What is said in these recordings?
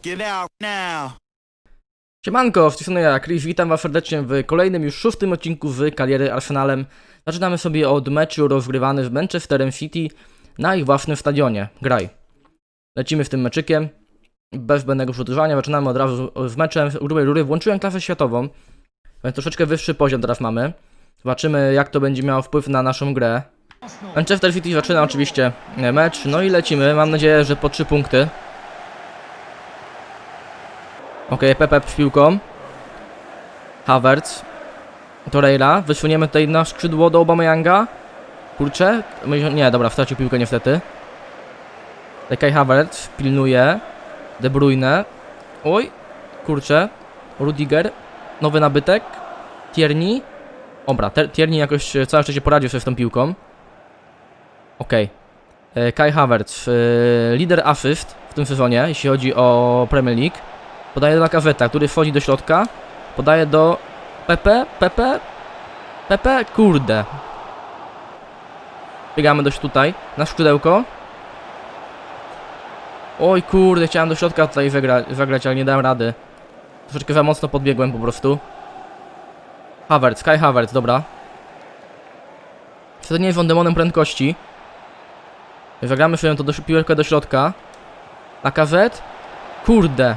check it out now. Siemanko, ja, Chris, witam was serdecznie w kolejnym już szóstym odcinku z kariery Arsenalem. Zaczynamy sobie od meczu rozgrywany z Manchesterem City na ich własnym stadionie. Graj. Lecimy z tym meczykiem, bez zbędnego przygotowania, zaczynamy od razu z meczem z grubej rury. Włączyłem klasę światową, więc troszeczkę wyższy poziom teraz mamy. Zobaczymy jak to będzie miało wpływ na naszą grę. Manchester City zaczyna oczywiście mecz, no i lecimy, mam nadzieję, że po 3 punkty. Okej, Pepe z piłką. Havertz. Torreira. Wysuniemy tutaj na skrzydło do Aubameyanga. Kurczę. Nie, dobra, stracił piłkę niestety. Kai Havertz pilnuje. De Bruyne. Oj. Kurczę. Rudiger. Nowy nabytek. Tierney. Dobra, Tierney jakoś e, całe szczęście poradził sobie z tą piłką. Okej. E, Kai Havertz. e, Lider asyst w tym sezonie, jeśli chodzi o Premier League. Podaje do Lacazeta, który wchodzi do środka. Podaje do Pepe, Pepe, Pepe, kurde. Biegamy dość tutaj, na skrzydełko. Oj kurde, chciałem do środka tutaj zagra zagrać, ale nie dałem rady. Troszeczkę za mocno podbiegłem po prostu. Havertz, Kai Havertz, dobra. To nie jest demonem prędkości. Zagramy sobie to do, piłeczkę do środka. Lacazette. Kurde,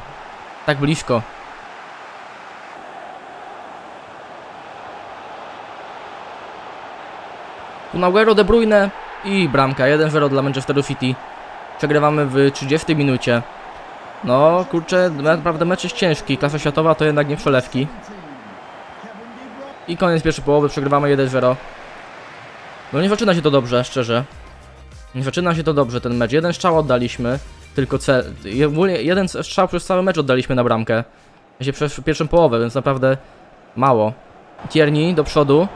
tak blisko. Tu Aguero, De Bruyne i bramka. 1-0 dla Manchesteru City. Przegrywamy w 30 minucie. No, kurczę, naprawdę mecz jest ciężki. Klasa światowa to jednak nie przelewki. I koniec pierwszej połowy, przegrywamy 1-0. No nie zaczyna się to dobrze, szczerze. Nie zaczyna się to dobrze ten mecz. Jeden strzał oddaliśmy. Tylko cel. jeden strzał przez cały mecz oddaliśmy na bramkę. Się przez pierwszą połowę, więc naprawdę mało. Tierney do przodu.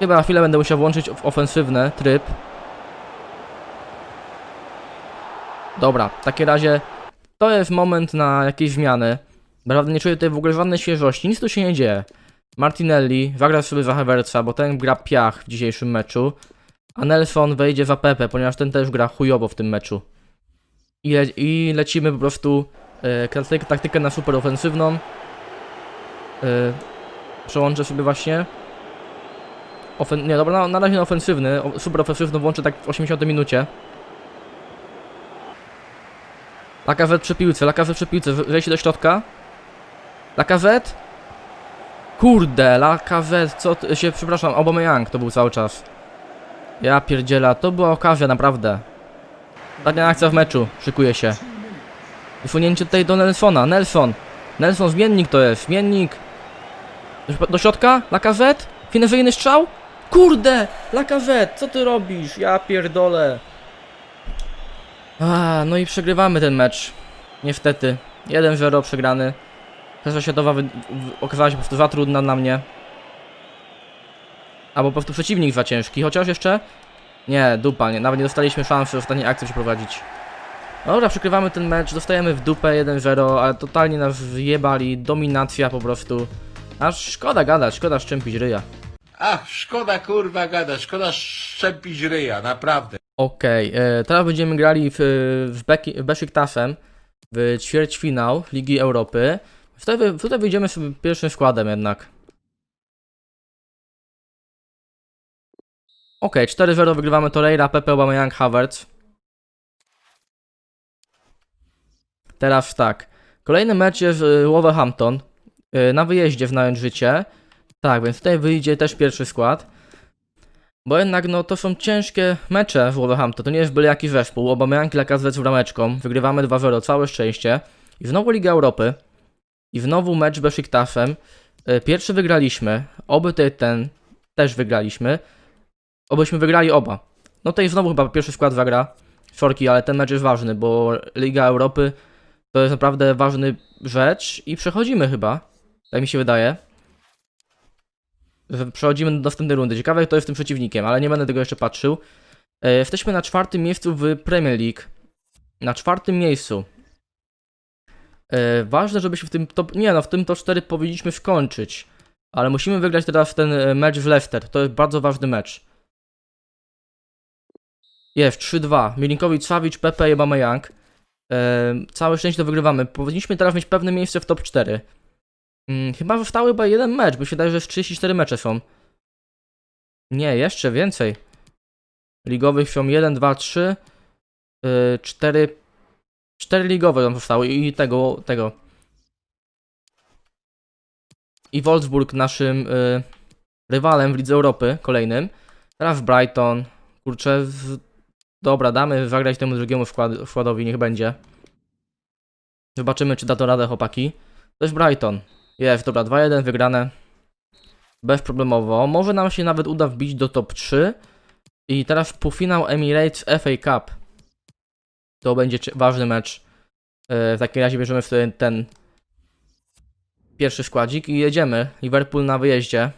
Chyba na chwilę będę musiał włączyć w ofensywny tryb. Dobra, w takim razie to jest moment na jakieś zmiany. Naprawdę nie czuję tutaj w ogóle żadnej świeżości, nic tu się nie dzieje. Martinelli zagra sobie za Havertza, bo ten gra piach w dzisiejszym meczu. A Nelson wejdzie za Pepe, ponieważ ten też gra chujowo w tym meczu. I, le i lecimy po prostu e, taktykę, na super ofensywną. E, przełączę sobie właśnie. Ofen nie, dobra, na, na razie na ofensywny. O, super ofensywny włączę tak w 80 minucie. Lakazet przy piłce, Lakazet przy piłce, we- wejście do środka. Lakazet? Kurde, Lakazet, co się, przepraszam, Aubameyang to był cały czas. Ja pierdziela, to była okazja naprawdę. Ostatnia akcja w meczu, szykuje się. Wysunięcie tutaj do Nelsona, Nelson. Nelson, zmiennik to jest, zmiennik. Do, środka, Lakazet? Finezyjny strzał? Kurde, Lakazet, co ty robisz? Ja pierdolę. A, no i przegrywamy ten mecz. Niestety. 1-0 przegrany. Klasa światowa okazała się po prostu za trudna dla mnie. Albo po prostu przeciwnik za ciężki, chociaż jeszcze... Nie, dupa, nie, nawet nie dostaliśmy szansy w ostatniej akcji przeprowadzić. Dobra, przegrywamy ten mecz, dostajemy w dupę 1-0, ale totalnie nas wyjebali, dominacja po prostu. Aż szkoda gadać, szkoda szczępić ryja. Ach, szkoda kurwa gada, szkoda szczepić ryja, naprawdę. Okej, e, teraz będziemy grali w, w, Beki, w Besiktasem w ćwierćfinał Ligi Europy. Tutaj, tutaj wyjdziemy sobie pierwszym składem jednak. Okej, 4-0 wygrywamy Torreira, Pepe, Aubameyang, Havertz. Teraz tak. Kolejny mecz jest y, Wolverhampton. y, Na wyjeździe w życie. Tak, więc tutaj wyjdzie też pierwszy skład. Bo jednak no to są ciężkie mecze w Wolverhampton, to nie jest byle jaki zespół. Aubameyang i Lacazette z brameczką, wygrywamy 2-0, całe szczęście. I znowu Liga Europy. I znowu mecz z Besiktasem. E, Pierwszy wygraliśmy, oby te, ten też wygraliśmy. Obyśmy wygrali oba. No to i znowu chyba pierwszy skład zagra. Sorki, ale ten mecz jest ważny, bo Liga Europy to jest naprawdę ważny rzecz i przechodzimy chyba. Tak mi się wydaje przechodzimy do następnej rundy. Ciekawe kto jest tym przeciwnikiem, ale nie będę tego jeszcze patrzył. E, jesteśmy na czwartym miejscu w Premier League. Na czwartym miejscu. E, ważne, żebyśmy w tym top... Nie no, w tym top 4 powinniśmy skończyć. Ale musimy wygrać teraz ten e, mecz w Leicester. To jest bardzo ważny mecz. Jest, 3-2. Milinkowicz, Savic, Pepe i Aubameyang. E, całe szczęście to wygrywamy. Powinniśmy teraz mieć pewne miejsce w top 4. Mm, chyba zostały chyba jeden mecz, bo się wydaje, że już 34 mecze są. Nie, jeszcze więcej. Ligowych są 1, 2, 3, 4, 4 ligowe tam zostały i tego, tego. I Wolfsburg naszym y, rywalem w Lidze Europy kolejnym. Teraz Brighton. Kurczę. Dobra, damy zagrać temu drugiemu wkład, wkładowi, niech będzie. Zobaczymy, czy da to radę, chłopaki. To jest Brighton. Jest, dobra, 2-1 wygrane. Bezproblemowo. Może nam się nawet uda wbić do top 3. I teraz półfinał Emirates FA Cup. To będzie ważny mecz. E, W takim razie bierzemy wtedy ten pierwszy składzik i jedziemy. Liverpool na wyjeździe.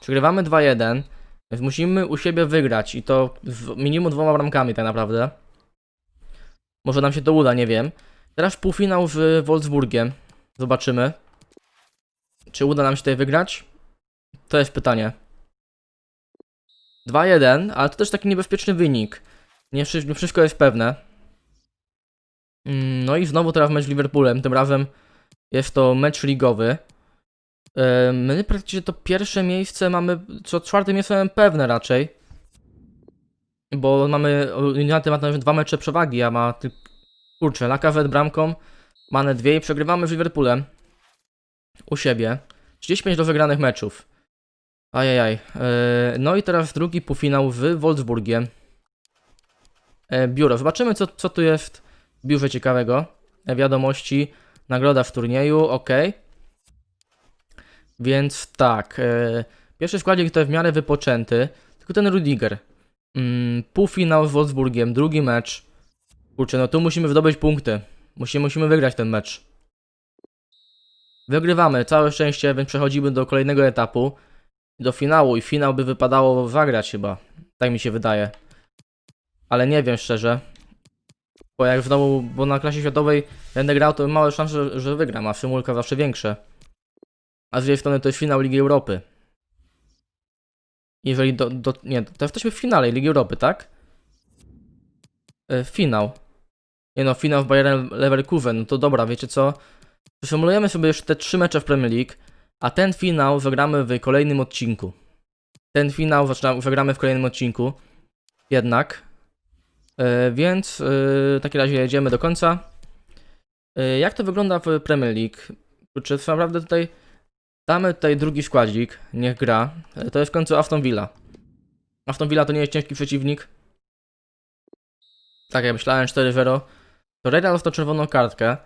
Przegrywamy 2-1, więc musimy u siebie wygrać i to minimum dwoma bramkami tak naprawdę. Może nam się to uda, nie wiem. Teraz półfinał z Wolfsburgiem. Zobaczymy. Czy uda nam się tutaj wygrać? To jest pytanie. 2-1, ale to też taki niebezpieczny wynik. Nie, nie wszystko jest pewne. Mm, No i znowu teraz mecz z Liverpoolem. Tym razem jest to mecz ligowy. E, My praktycznie to pierwsze miejsce mamy, co czwarte miejsce mamy pewne raczej. Bo mamy, United ma dwa mecze przewagi, a ma kurczę, Lacazette bramką, Mane dwie i przegrywamy z Liverpoolem. U siebie. 35 do wygranych meczów. Ajajaj. E, No i teraz drugi półfinał z Wolfsburgiem. E, Biuro. Zobaczymy, co, co tu jest w biurze ciekawego. Wiadomości. Nagroda w turnieju. Ok. Więc tak. E, pierwszy składzik to w miarę wypoczęty. Tylko ten Rudiger. Mm, półfinał z Wolfsburgiem. Drugi mecz. Kurczę, no tu musimy zdobyć punkty. Musimy, musimy wygrać ten mecz. Wygrywamy. Całe szczęście, więc przechodzimy do kolejnego etapu. Do finału. I finał by wypadało zagrać chyba. Tak mi się wydaje. Ale nie wiem szczerze. Bo jak znowu, bo na klasie światowej będę grał, to małe szanse, że wygram, a Szymulka zawsze większe. A z drugiej strony to jest finał Ligi Europy. Jeżeli do, do nie, to jesteśmy w finale Ligi Europy, tak? E, finał. Nie no, finał w Bayern Leverkusen, no to dobra, wiecie co? Przesymulujemy sobie już te trzy mecze w Premier League, a ten finał zagramy w kolejnym odcinku. Ten finał zagramy w kolejnym odcinku. Jednak. E, więc e, w takim razie jedziemy do końca. E, jak to wygląda w Premier League? Czy naprawdę tutaj damy tutaj drugi składzik, niech gra. E, to jest w końcu Aston Villa. Aston Villa to nie jest ciężki przeciwnik. Tak jak myślałem, 4-0. Torreira dostał czerwoną kartkę.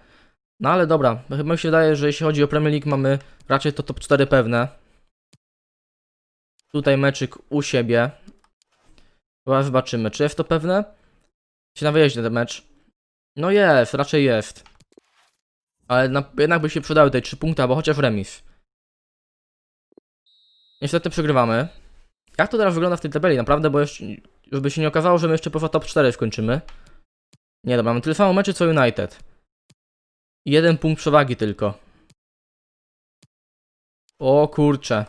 No ale dobra, chyba mi się wydaje, że jeśli chodzi o Premier League mamy raczej to top 4 pewne. Tutaj meczyk u siebie. Chyba zobaczymy, czy jest to pewne? Czy na wyjeździe ten mecz? No jest, raczej jest. Ale na, jednak by się przydały te 3 punkty, albo chociaż remis. Niestety przegrywamy. Jak to teraz wygląda w tej tabeli? Naprawdę, bo jeszcze, żeby się nie okazało, że my jeszcze poza top 4 skończymy. Nie, dobra, mamy tyle samo meczy co United. Jeden punkt przewagi tylko. O kurcze.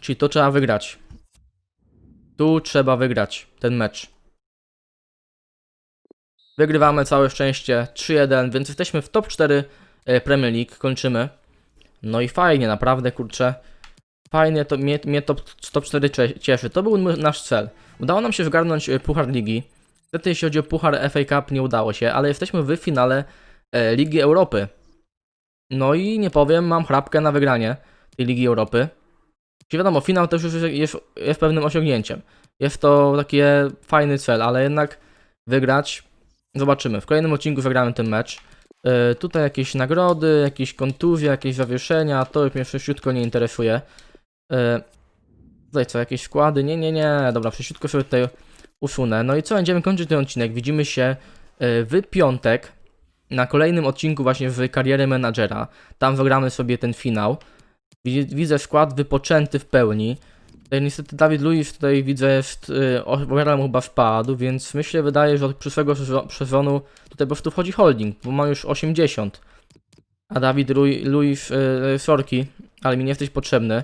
Czyli to trzeba wygrać. Tu trzeba wygrać ten mecz. Wygrywamy całe szczęście 3-1, więc jesteśmy w top 4 e, Premier League, kończymy. No i fajnie, naprawdę kurczę. Fajnie, to mnie, mnie top, top 4 cie- cieszy. To był nasz cel. Udało nam się zgarnąć e, Puchar Ligi. Niestety jeśli chodzi o Puchar FA Cup nie udało się, ale jesteśmy w finale e, Ligi Europy. No i nie powiem, mam chrapkę na wygranie tej Ligi Europy. Czyli wiadomo, finał też już jest, jest, pewnym osiągnięciem. Jest to taki fajny cel, ale jednak wygrać zobaczymy. W kolejnym odcinku zagramy ten mecz. E, tutaj jakieś nagrody, jakieś kontuzje, jakieś zawieszenia, to już mnie wszystko nie interesuje. E, tutaj co, jakieś składy? Nie, nie, nie, dobra, wszystko sobie tutaj usunę. No i co, będziemy kończyć ten odcinek. Widzimy się e, w piątek na kolejnym odcinku właśnie w kariery menadżera. Tam zagramy sobie ten finał. Widz- Widzę skład wypoczęty w pełni. Niestety Dawid Luiz tutaj widzę jest, yy, o mu chyba wpadł, więc myślę, wydaje, że od przyszłego sezo- sezonu tutaj po prostu wchodzi holding, bo ma już 80. A Dawid Lu- Luiz, yy, sorki, ale mi nie jesteś potrzebny.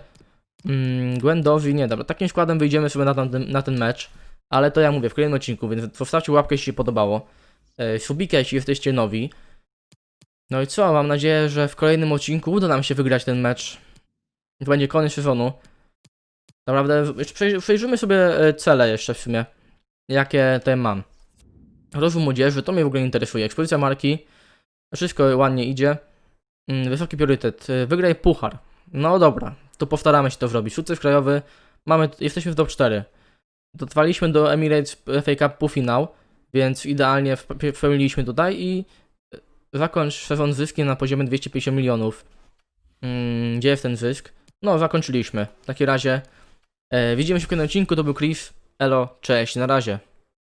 Mm, Gwendowi, nie, dobra, takim składem wyjdziemy sobie na ten, na ten mecz. Ale to ja mówię w kolejnym odcinku, więc zostawcie łapkę, jeśli się podobało. E, subika, jeśli jesteście nowi. No i co, mam nadzieję, że w kolejnym odcinku uda nam się wygrać ten mecz. To będzie koniec sezonu. Naprawdę, przejrzymy sobie e, cele jeszcze w sumie. Jakie tutaj mam. Rozwój młodzieży, to mnie w ogóle interesuje. Ekspozycja marki, wszystko ładnie idzie. Mm, Wysoki priorytet. y, Wygraj puchar. No dobra, to postaramy się to zrobić. Sukces krajowy. Mamy, jesteśmy w top 4. Dotrwaliśmy do Emirates FA Cup półfinał, więc idealnie wp- wpełniliśmy tutaj i y, zakończ sezon zyskiem na poziomie 250 milionów. Mm, Gdzie jest ten zysk? No, zakończyliśmy. W takim razie e, widzimy się w kolejnym odcinku. To był Chris. Elo, cześć, na razie.